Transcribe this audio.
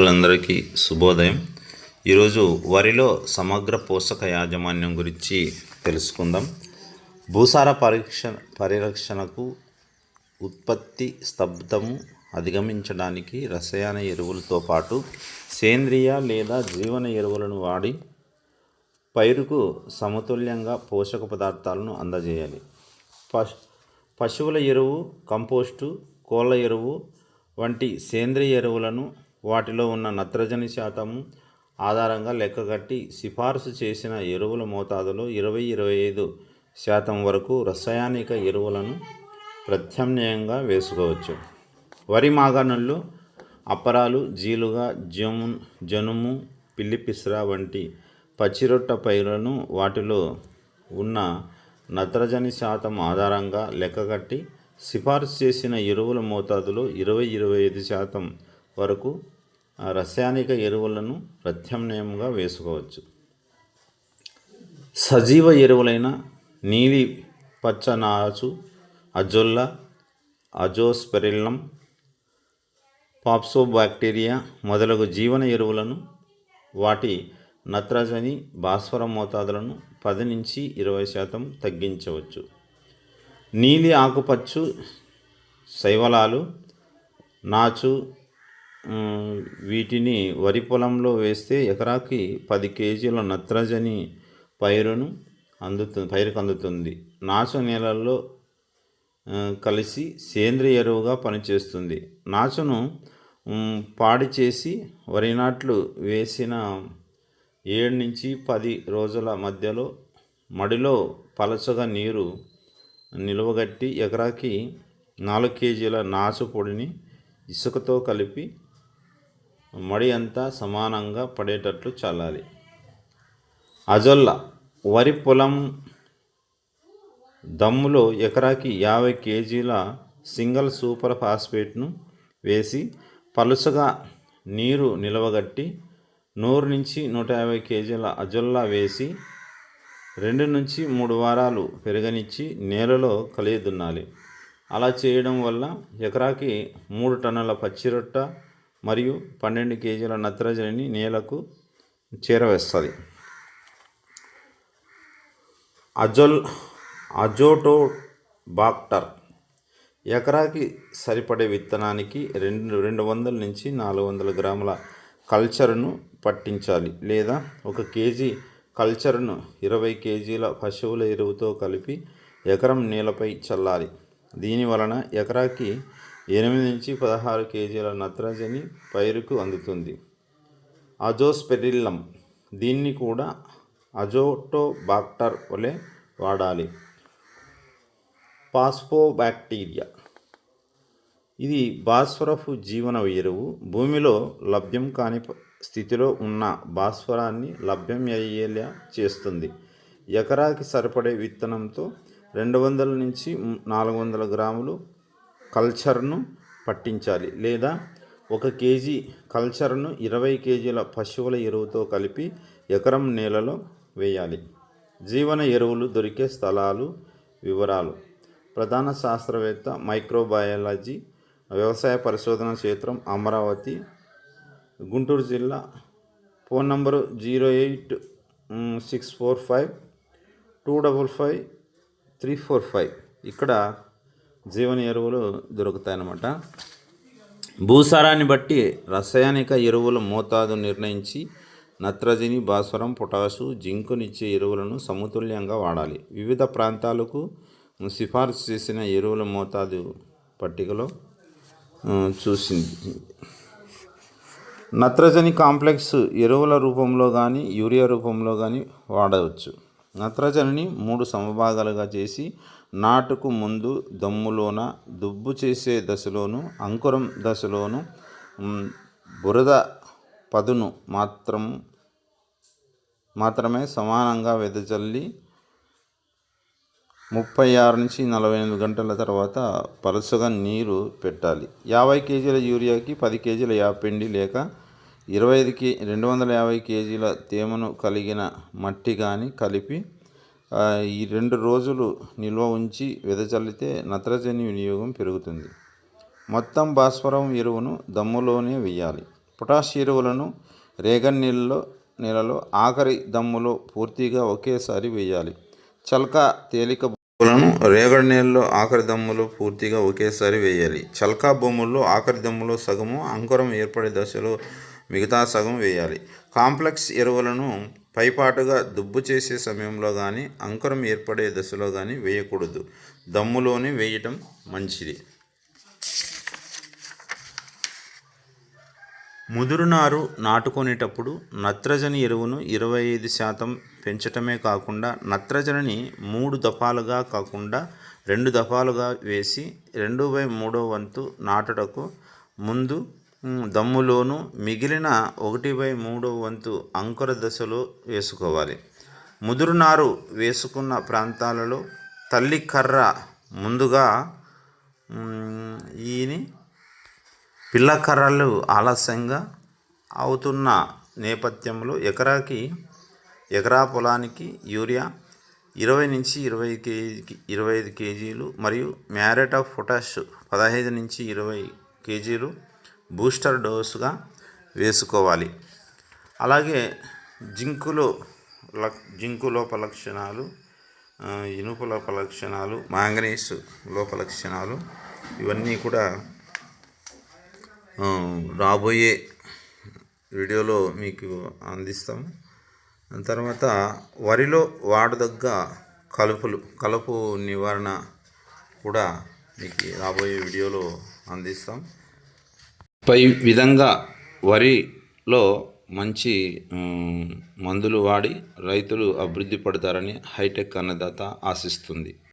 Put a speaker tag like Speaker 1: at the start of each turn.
Speaker 1: అందరికీ శుభోదయం. ఈరోజు వరిలో సమగ్ర పోషక యాజమాన్యం గురించి తెలుసుకుందాం. భూసార పరీక్ష పరిరక్షణకు ఉత్పత్తి స్తబ్దము అధిగమించడానికి రసాయన ఎరువులతో పాటు సేంద్రియ లేదా జీవన ఎరువులను వాడి పైరుకు సమతుల్యంగా పోషక పదార్థాలను అందజేయాలి. పశు పశువుల ఎరువు కంపోస్టు కోళ్ళ ఎరువు వంటి సేంద్రియ ఎరువులను వాటిలో ఉన్న నత్రజని శాతం ఆధారంగా లెక్కగట్టి సిఫార్సు చేసిన ఎరువుల మోతాదులో ఇరవై ఇరవై ఐదు శాతం వరకు రసాయనిక ఎరువులను ప్రత్యామ్నాయంగా వేసుకోవచ్చు. వరి మాగాణుల్లో అప్పరాలు జీలుగా జము జనుము పిల్లిపిస్రా వంటి పచ్చిరొట్ట పైరులను వాటిలో ఉన్న నత్రజని శాతం ఆధారంగా లెక్కగట్టి సిఫార్సు చేసిన ఎరువుల మోతాదులో ఇరవై ఇరవై ఐదు శాతం వరకు రసాయనిక ఎరువులను ప్రత్యామ్నాయంగా వేసుకోవచ్చు. సజీవ ఎరువులైన నీలి పచ్చనాచు అజొల్ల అజోస్పెరిల్లం పాప్సోబాక్టీరియా మొదలగు జీవన ఎరువులను వాటి నత్రజని భాస్వరం మోతాదులను పది నుంచి ఇరవై శాతం తగ్గించవచ్చు. నీలి ఆకుపచ్చు శైవలాలు నాచు వీటిని వరి పొలంలో వేస్తే ఎకరాకి పది కేజీల నత్రజని పైరును అందుతుంది పైరుకు అందుతుంది. నాచు నేలల్లో కలిసి సేంద్రియ ఎరువుగా పనిచేస్తుంది. నాచును పాడి చేసి వరి నాట్లు వేసిన ఏడు నుంచి పది రోజుల మధ్యలో మడిలో పలచగా నీరు నిలువగట్టి ఎకరాకి నాలుగు కేజీల నాచు పొడిని ఇసుకతో కలిపి మడి అంతా సమానంగా పడేటట్లు చల్లాలి. అజొల్ల వరి పొలం దమ్ములో ఎకరాకి యాభై కేజీల సింగిల్ సూపర్ ఫాస్ఫేట్ను వేసి పలుసగా నీరు నిలవగట్టి నూరు నుంచి నూట యాభై కేజీల అజొల్లా వేసి రెండు నుంచి మూడు వారాలు పెరగనిచ్చి నేలలో కలియదున్నాలి. అలా చేయడం వల్ల ఎకరాకి మూడు టన్నుల పచ్చిరొట్ట మరియు పన్నెండు కేజీల నత్రజనిని నేలకు చేరవేస్తుంది. అజోల్ అజోటో బాక్టర్ ఎకరాకి సరిపడే విత్తనానికి రెండు రెండు వందల నుంచి నాలుగు వందల గ్రాముల కల్చర్ను పట్టించాలి లేదా ఒక కేజీ కల్చర్ను ఇరవై కేజీల పశువుల ఎరువుతో కలిపి ఎకరం నేలపై చల్లాలి. దీని వలన ఎకరాకి ఎనిమిది నుంచి పదహారు కేజీల నత్రజని పైరుకు అందుతుంది. అజోస్పెరిల్లం. దీన్ని కూడా అజోటోబాక్టర్ వలె వాడాలి. పాస్పోబాక్టీరియా ఇది భాస్వరపు జీవన ఎరువు. భూమిలో లభ్యం కాని స్థితిలో ఉన్న భాస్వరాన్ని లభ్యం అయ్యేలా చేస్తుంది. ఎకరాకి సరిపడే విత్తనంతో రెండు వందల నుంచి నాలుగు వందల గ్రాములు కల్చర్ను పట్టించాలి. లేదా ఒక కేజీ కల్చర్ను ఇరవై కేజీల పశువుల ఎరువుతో కలిపి ఎకరం నేలలో వేయాలి. జీవన ఎరువులు దొరికే స్థలాలు వివరాలు. ప్రధాన శాస్త్రవేత్త మైక్రోబయాలజీ వ్యవసాయ పరిశోధన క్షేత్రం అమరావతి గుంటూరు జిల్లా. Phone number zero eight six four five two double five three four five. ఇక్కడ జీవన ఎరువులు దొరుకుతాయన్నమాట. భూసారాన్ని బట్టి రసాయనిక ఎరువుల మోతాదు నిర్ణయించి నత్రజని భాస్వరం పొటాషు జింకునిచ్చే ఎరువులను సమతుల్యంగా వాడాలి. వివిధ ప్రాంతాలకు సిఫార్సు చేసిన ఎరువుల మోతాదు పట్టికలో చూసింది. నత్రజని కాంప్లెక్స్ ఎరువుల రూపంలో కానీ యూరియా రూపంలో కానీ వాడవచ్చు. నత్రజనిని మూడు సమభాగాలుగా చేసి నాటుకు ముందు దమ్ములోన దుబ్బు చేసే దశలోను అంకురం దశలోను బురద పదును మాత్రం మాత్రమే సమానంగా వెదజల్లి ముప్పై ఆరు నుంచి నలభై ఎనిమిది గంటల తర్వాత పలుసగా నీరు పెట్టాలి. యాభై కేజీల యూరియాకి పది కేజీల యాపిండి లేక ఇరవై ఐదుకి రెండు వందల యాభై కేజీల తేమను కలిగిన మట్టి కానీ కలిపి ఈ రెండు రోజులు నిల్వ ఉంచి వెదజల్లితే నత్రజని వినియోగం పెరుగుతుంది. మొత్తం భాస్వరం ఎరువును దమ్ములోనే వేయాలి పొటాష్ ఎరువులను రేగడి నీళ్ళలో నెలలో ఆఖరి దమ్ములో పూర్తిగా ఒకేసారి వేయాలి చల్క తేలిక బొమ్మలను రేగడి నీళ్ళలో ఆఖరి దమ్ములో పూర్తిగా ఒకేసారి వేయాలి చల్కా భూముల్లో ఆఖరి దమ్ములో సగము అంకురం ఏర్పడే దశలో మిగతా సగం వేయాలి కాంప్లెక్స్ ఎరువులను పైపాటుగా దుబ్బు చేసే సమయంలో కానీ అంకురం ఏర్పడే దశలో కానీ వేయకూడదు. దమ్ములోనే వేయటం మంచిది. ముదురునారు నాటుకునేటప్పుడు నత్రజని ఎరువును ఇరవై ఐదు శాతం పెంచటమే కాకుండా నత్రజనిని మూడు దఫాలుగా కాకుండా రెండు దఫాలుగా వేసి రెండు బై మూడో వంతు నాటుటకు ముందు దమ్ములోను మిగిలిన ఒకటి బై మూడో వంతు అంకుర దశలో వేసుకోవాలి. ముదురునారు వేసుకున్న ప్రాంతాలలో తల్లి కర్ర ముందుగా ఈని పిల్లకర్రలు ఆలస్యంగా అవుతున్న నేపథ్యంలో ఎకరాకి ఎకరా పొలానికి యూరియా ఇరవై నుంచి ఇరవై కేజీ ఇరవై ఐదు కేజీలు మరియు మ్యారెట్ ఆఫ్ పొటాష్ పదహైదు నుంచి ఇరవై కేజీలు బూస్టర్ డోసుగా వేసుకోవాలి. అలాగే జింకులో లక్ జింకు లోప లక్షణాలు ఇనుప లోప లక్షణాలు మాంగనీస్ లోప లక్షణాలు ఇవన్నీ కూడా రాబోయే వీడియోలో మీకు అందిస్తాము తర్వాత వరిలో వాడదగ్గ కలుపులు కలుపు నివారణ కూడా మీకు రాబోయే వీడియోలో అందిస్తాం. పై విధంగా వరిలో మంచి మందులు వాడి రైతులు అభివృద్ధి పడతారని హైటెక్ అన్నదాత ఆశిస్తుంది.